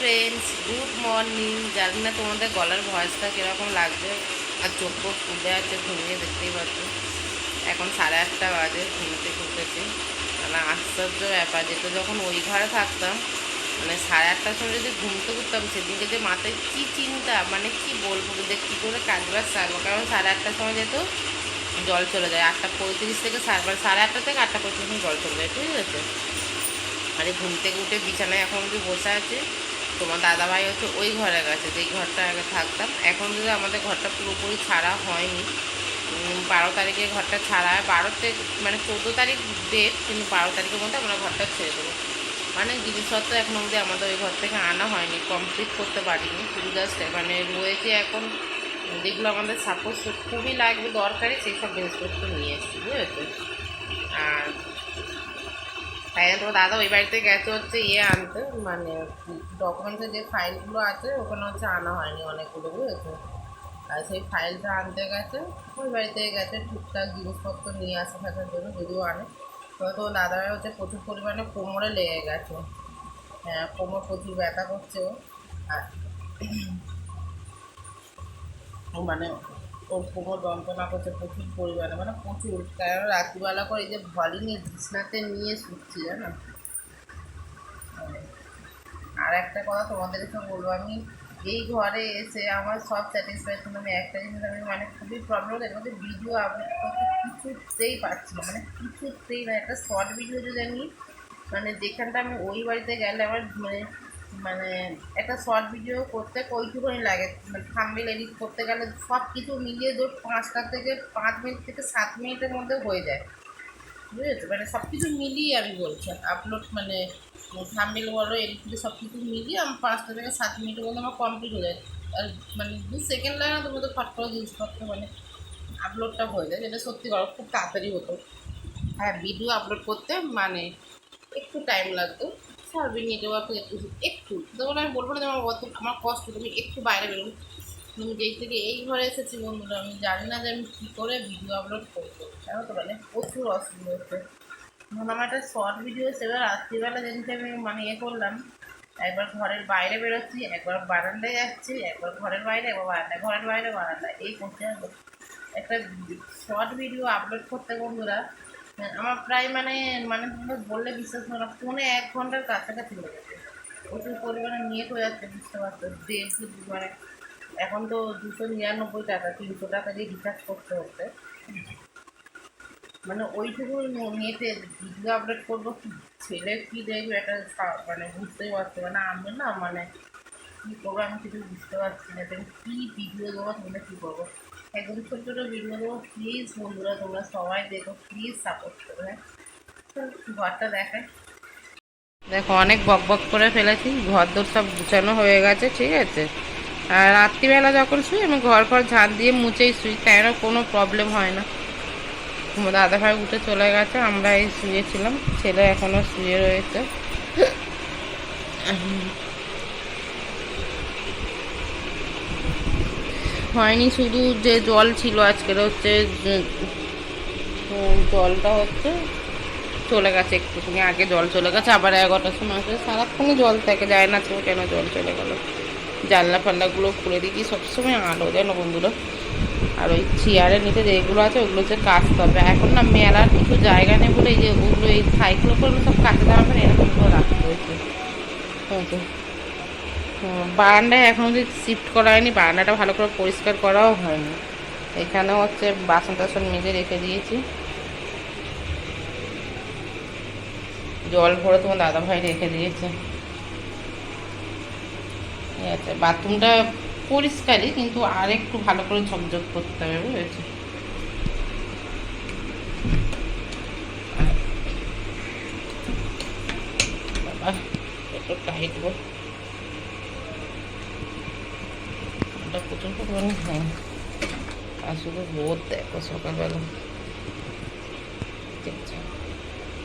Friends good morning জানি না তোমাদের গলার ভয়েসটা কীরকম লাগছে। আর চোখ চোখ ফুলে আছে, ঘুমিয়ে দেখতেই পাচ্ছ। এখন সাড়ে আটটা বাজে ঘুম থেকে উঠেছি মানে আশ্চর্য ব্যাপার, যেহেতু যখন ওই ঘরে থাকতাম মানে সাড়ে আটটার সময় যদি ঘুমতে করতাম সেদিনকে যে মাথায় কী চিন্তা মানে কি বলব যে কী করে কাজবাজ সারবো? কারণ সাড়ে আটটার সময় যেহেতু জল চলে যায়, আটটা পঁয়ত্রিশ থেকে সাড়ে সাড়ে আটটা থেকে আটটা পঁয়ত্রিশ জল চলে যায়, ঠিক আছে? মানে ঘুম থেকে উঠে বিছানায় এখন যদি বসে আছে। তোমার দাদাভাই হচ্ছে ওই ঘরে গেছে, যেই ঘরটা আগে থাকতাম। এখন যদি আমাদের ঘরটা পুরোপুরি ছাড়া হয়নি বারো তারিখে ঘরটা ছাড়া হয়, বারো থেকে মানে চোদ্দ তারিখ ডেট কিন্তু বারো তারিখের মধ্যে আমরা ঘরটা ছেড়ে দেবো। মানে জিনিসপত্র এখন অবধি আমাদের ওই ঘর থেকে আনা হয়নি কমপ্লিট করতে পারিনি। শুধু জাস্ট মানে রয়েছে এখন, যেগুলো আমাদের সাপোজ খুবই লাগবে দরকারি, সেই সব জিনিসপত্র নিয়ে এসেছি, বুঝেছ? আর, তাই তোমার দাদা ওই বাড়িতে গেছে হচ্ছে ইয়ে আনতে মানে ডকুমেন্টসের যে ফাইলগুলো আছে, ওখানে হচ্ছে আনা হয়নি অনেকগুলো, বুঝেছ? আর সেই ফাইলটা আনতে গেছে, ওই বাড়িতে গেছে, টুকটাক জিনিসপত্র নিয়ে আসা থাকার জন্য, যদিও আনে। তবে তো দাদার হচ্ছে প্রচুর পরিমাণে কোমরে লেগে গেছে। হ্যাঁ কোমর প্রচুর ব্যথা করছে ও। মানে ওর কোমর যন্ত্রণা করছে প্রচুর পরিমাণে মানে প্রচুর। কারণ রাত্রিবেলা করে এই যে ভলিনি বিছনাতে নিয়ে শুচ্ছি, জানো? আর একটা কথা তোমাদেরকে বলব, আমি এই ঘরে এসে আমার সব স্যাটিসফ্যাকশন আমি একটা জিনিস আমি মানে খুবই প্রবলেম এর মধ্যে ভিডিও করতে কিছুতেই পারছি না মানে কিছুতেই না, একটা শর্ট ভিডিও যদি আমি মানে যেখানটা আমি ওই বাড়িতে গেলে আমার মানে মানে একটা শর্ট ভিডিও করতে কইটুকুনি লাগে মানে থাম্বেল এডিট করতে গেলে সব কিছু মিলিয়ে ধর পাঁচটা থেকে পাঁচ মিনিট থেকে সাত মিনিটের মধ্যে হয়ে যায়। বুঝেছ মানে সব কিছু মিলিয়ে আমি বলছি আপলোড মানে থাম্বেল বলো এডিট সব কিছু মিলিয়ে আমার পাঁচটা থেকে সাত মিনিটের মধ্যে আমার কমপ্লিট হয়ে যায়। আর মানে দু সেকেন্ড লাগে না তোমাদের ফট করে জিনিসপত্র মানে আপলোডটা হয়ে যায়। যেটা সত্যি বড়, খুব তাড়াতাড়ি হতো। হ্যাঁ ভিডিও আপলোড করতে মানে একটু টাইম লাগতো। সার্ভিং নেটওয়ার্ক একটু একটু। তখন আমি বলব না যে আমার অত আমার কষ্ট, তুমি একটু বাইরে বেরোবো। তুমি যেই থেকে এই ঘরে এসেছি বন্ধুরা, আমি জানি না যে আমি কী করে ভিডিও আপলোড করব। জানো তো মানে প্রচুর অসুবিধা হচ্ছে। ধরুন আমার একটা শর্ট ভিডিও সেবার রাত্রিবেলা যেদিনকে আমি মানে ইয়ে করলাম, একবার ঘরের বাইরে বেরোচ্ছি, একবার বারান্দায় যাচ্ছি, একবার ঘরের বাইরে, একবার বারান্দায়, ঘরের বাইরে, বারান্দায়। এই করতে হবে। একটা শর্ট ভিডিও আপলোড করতে বন্ধুরা, আমার প্রায় মানে মানে বললে বিশ্বাস করো ফোনে এক ঘণ্টার কাছাকাছি হয়ে গেছে প্রচুর পরিমাণে নেট হয়ে যাচ্ছে, বুঝতে পারছ? দেড়শো মানে এখন তো দুশো নিরানব্বই টাকা, তিনশো টাকা দিয়ে রিচার্জ করতে হচ্ছে। মানে ওইটুকু নেটে ভিডিও আপডেট করব কি ছেলে কী দেখবে একটা মানে বুঝতেই পারছে মানে আমি না মানে কী করব আমি কিছু বুঝতে পারছি না। তুমি কী ভিডিও দেবো তোমরা কী করব? একদম ছোটো ছোটো ভিডিও দেবো। প্লিজ বন্ধুরা, তোমরা সবাই দেখো প্লিজ সাপোর্ট করো হ্যাঁ? ঘরটা দেখায় দেখো, অনেক বক বক করে ফেলেছি। ঘর দোর সব গুছানো হয়ে গেছে, ঠিক আছে? রাত্রিবেলা যখন শুই, আমি ঘর ঘর ঝাঁট দিয়ে মুছেই শুই তাই না কোনো প্রবলেম হয় না। আমার দাদা ভাই উঠে চলে গেছে, আমরা এই শুয়েছিলাম, ছেলে এখনও শুয়ে রয়েছে। হয়নি, শুধু যে জল ছিল আজকের হচ্ছে জলটা হচ্ছে, চলে গেছে একটুখানি, আগে জল চলে গেছে, আবার এগারোটার সময় আসে, সারাক্ষণই জল থাকে যায় না কেন জল চলে গেল? জানলা ফাল্লাগুলো খুলে দিয়েছি সবসময় আলো জানো বন্ধুরা? আর ওই চেয়ারের নিচে যেগুলো আছে ওগুলো হচ্ছে কাচতে হবে। এখন না মেলার কিছু জায়গা নেই বলে এই যে ওগুলো এই সাইকেল করে সব দেওয়া হবে এরকম করে রাখতে হয়েছে। হুম, বারান্দায় এখন যদি শিফট করা হয়নি বারান্দাটা ভালো করে পরিষ্কার করাও হয়নি। এখানেও হচ্ছে বাসন টাসন মেজে রেখে দিয়েছি। জল ভরে তোমার দাদা ভাই রেখে দিয়েছে। বাথরুমটা পরিষ্কারই, কিন্তু আর একটু ভালো করে ঝকঝক করতে হবে, বুঝেছ? বাবা একটু ওটা প্রচুর পরিমাণে হ্যাঁ আর শুধু রোদ, দেখো সকালবেলা।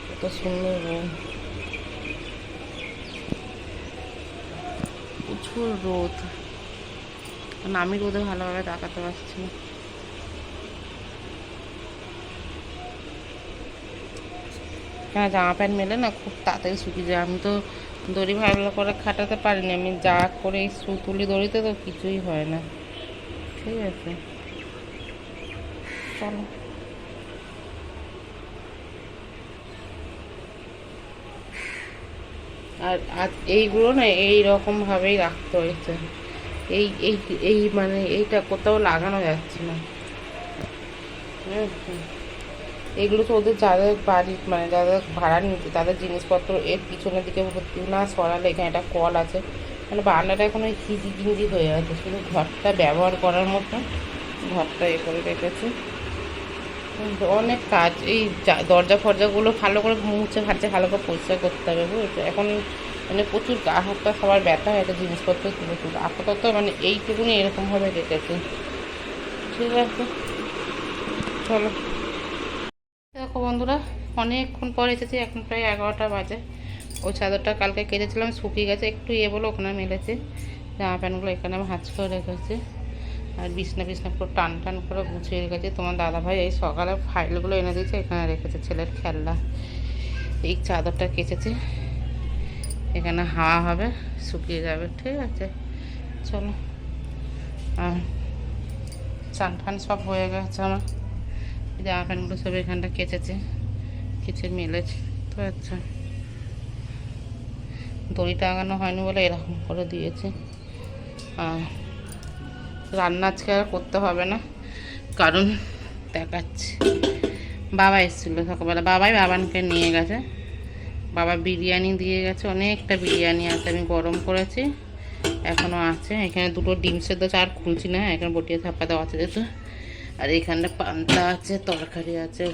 কত সুন্দর রোদ। প্রচুর রোদ। কারণ আমি রোদে ভালোভাবে তাকাতে পারছি কেন, জামা প্যান্ট মেলে না? খুব তাড়াতাড়ি শুকিয়ে যায়। আমি তো দড়ি ভালো করে খাটাতে পারিনি। আমি যা করে এই সুতুলি দড়িতে তো কিছুই হয় না। ঠিক আছে। চলো। আর আর এইগুলো না এই রকম ভাবেই রাখতে হয়েছে। এই এই এই মানে এইটা কোথাও লাগানো যাচ্ছে না। হুম, হুম। এগুলো তো ওদের যাদের বাড়ি মানে যাদের ভাড়া নিতে তাদের জিনিসপত্র এর পিছনের দিকে ভর্তি না সরালে এখানে একটা কল আছে। মানে বারান্দাটা এখন ওই হিজি গিঞ্জি হয়ে আছে শুধু ঘরটা ব্যবহার করার মতো ঘরটা এ করে রেখেছে। অনেক কাজ, এই দরজা ফরজাগুলো ভালো করে মুছে ঘাটছে ভালো করে পরিষ্কার করতে হবে, বুঝেছ? এখন মানে প্রচুর গা হাতটা সবার ব্যথা হয়, একটা জিনিসপত্র তুলে তুলে আপাতত মানে এইটুকুনি এরকমভাবে রেখেছে। ঠিক আছে। চলো। দেখো বন্ধুরা, অনেকক্ষণ পর এসেছি, এখন প্রায় এগারোটা বাজে। ওই চাদরটা কালকে কেটেছিলাম শুকিয়ে গেছে, একটু ইয়ে বলে ওখানে মেলেছে। জামা প্যান্টগুলো এখানে আমি হাঁচ করে রেখেছি। আর বিছনা বিছনা পুরো টান টান করে গুছিয়ে রেখেছি। তোমার দাদাভাই এই সকালে ফাইলগুলো এনে দিয়েছে, এখানে রেখেছে ছেলের খেলনা। এই চাদরটা কেচেছে। এখানে হাওয়া হবে, শুকিয়ে যাবে, ঠিক আছে। চলো। আর চান টান সব হয়ে গেছে আমার। জামা প্যান্টগুলো সব এখানটা কেচেছে। কেচে মেলেছে, তো আচ্ছা। দড়ি টাঙানো হয়নি বলে এরকম করে দিয়েছে। আর রান্না আজকে আর করতে হবে না, কারণ দেখাচ্ছি। বাবা এসেছিল সকালবেলা। বাবাই বাবানকে নিয়ে গেছে। বাবা বিরিয়ানি দিয়ে গেছে, অনেকটা বিরিয়ানি আছে, আমি গরম করেছি এখনও আছে। এখানে দুটো ডিম সেদ্ধ চার খুলছি না, এখানে বটিয়ে থাপ্পা দেওয়া আছে যেহেতু। আর এখানটা পান্তা আছে, তরকারি আছে,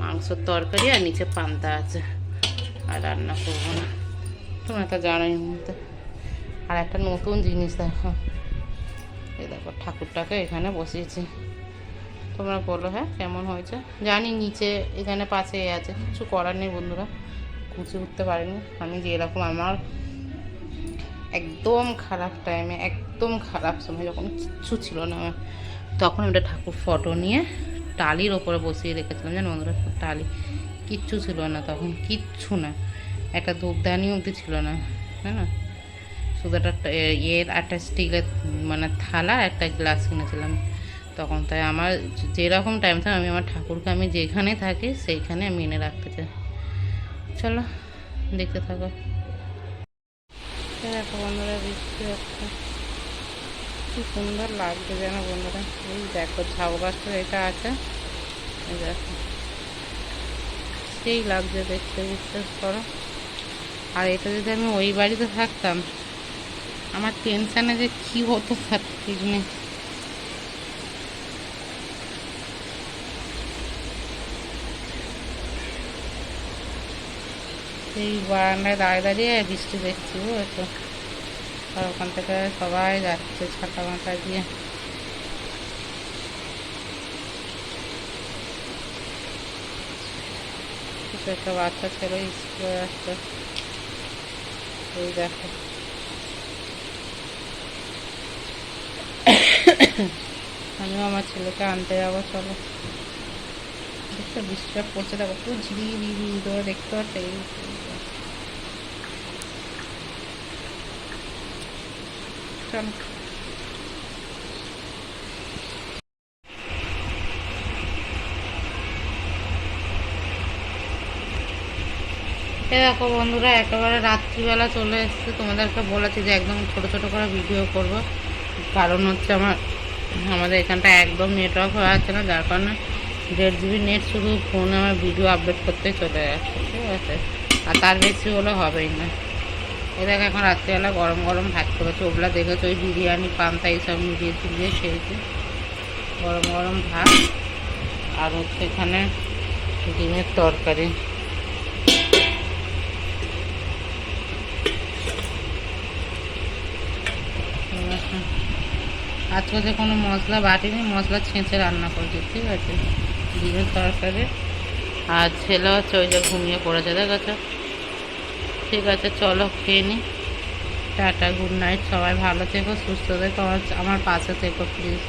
মাংসর তরকারি, আর নিচে পান্তা আছে। আর রান্না করব না। তোমরা তো জানোই মতো আর একটা নতুন জিনিস দেখো। এই দেখো, ঠাকুরটাকে এখানে বসিয়েছি। তোমরা বলো হ্যাঁ কেমন হয়েছে? জানি নিচে, এখানে পাশে এ আছে, কিছু করার নেই বন্ধুরা, কুচি উঠতে পারিনি। আমি যেরকম আমার একদম খারাপ টাইমে একদম খারাপ সময়, যখন কিচ্ছু ছিল না আমার, তখন আমি ঠাকুর ফটো নিয়ে টালির ওপরে বসিয়ে রেখেছিলাম, জানো বন্ধুরা, টালি। কিচ্ছু ছিল না তখন, কিচ্ছু না। একটা ধূপদানি অবধি ছিল না হ্যাঁ না? শুধু একটা ট- এ- ইয়ের একটা স্টিলের মানে থালা, একটা গ্লাস কিনেছিলাম। তখন তাই আমার যেরকম টাইম থাকে আমি আমার ঠাকুরকে আমি যেখানে থাকি, সেইখানে আমি এনে রাখতে চাই। চলো, দেখতে থাকো। দেখো বন্ধুরা বৃষ্টি হচ্ছে কি সুন্দর লাগছে যেন বন্ধুরা। এই দেখো, ঝাউ গাছটা এটা আছে। দেখো। সেই লাগছে দেখতে, বিশ্বাস করো। আর এটা যদি আমি ওই বাড়িতে থাকতাম আমার টেনশানে যে কী হতো তার ঠিক সেই বারান্দায় দাঁড়িয়ে দাঁড়িয়ে বৃষ্টি দেখছি, বুঝেছ? আর ওখান থেকে সবাই যাচ্ছে ছাতা মাথা দিয়ে। একটা বাচ্চা ছেলে স্কুলে যাচ্ছে এই দেখো। আমিও আমার ছেলেকে আনতে যাব, চলো। দেখছ বৃষ্টিটা পড়ছে, দেখো, পুরো ঝিরি ঝিরি তোমরা দেখতে পাচ্ছ চলো। দেখো বন্ধুরা, একেবারে রাত্রিবেলা চলে এসছে। তোমাদেরকে বলেছি যে একদম ছোট ছোট করে ভিডিও করব। কারণ হচ্ছে আমার আমাদের এখানটা একদম নেটওয়ার্ক হয়ে আছে না, যার কারণে দেড় জিবি নেট শুধু ফোনে আমার ভিডিও আপডেট করতে চলে যাচ্ছে, ঠিক আছে? আর তার বেশি হলে হবেই না। এ দেখো, এখন রাত্রিবেলা গরম গরম ভাত করেছে, ওগুলা দেখেছ? ওই বিরিয়ানি, পান্তা, এইসব মিলিয়ে ঝুলিয়ে খেয়েছি। গরম গরম ভাত। আর হচ্ছে এখানে ডিমের তরকারি। আজকে যে কোনো মশলা বাটিনি, মশলা ছেঁচে রান্না করছি ঠিক আছে? ডিমের তরকারি আর ছেলে হচ্ছে ওই যে ঘুমিয়ে পড়েছে দেখেছ ঠিক আছে, চলো খেয়ে নি। টাটা গুড নাইট সবাই ভালো থেকো, সুস্থ থেকো, আমার পাশে থেকো প্লিজ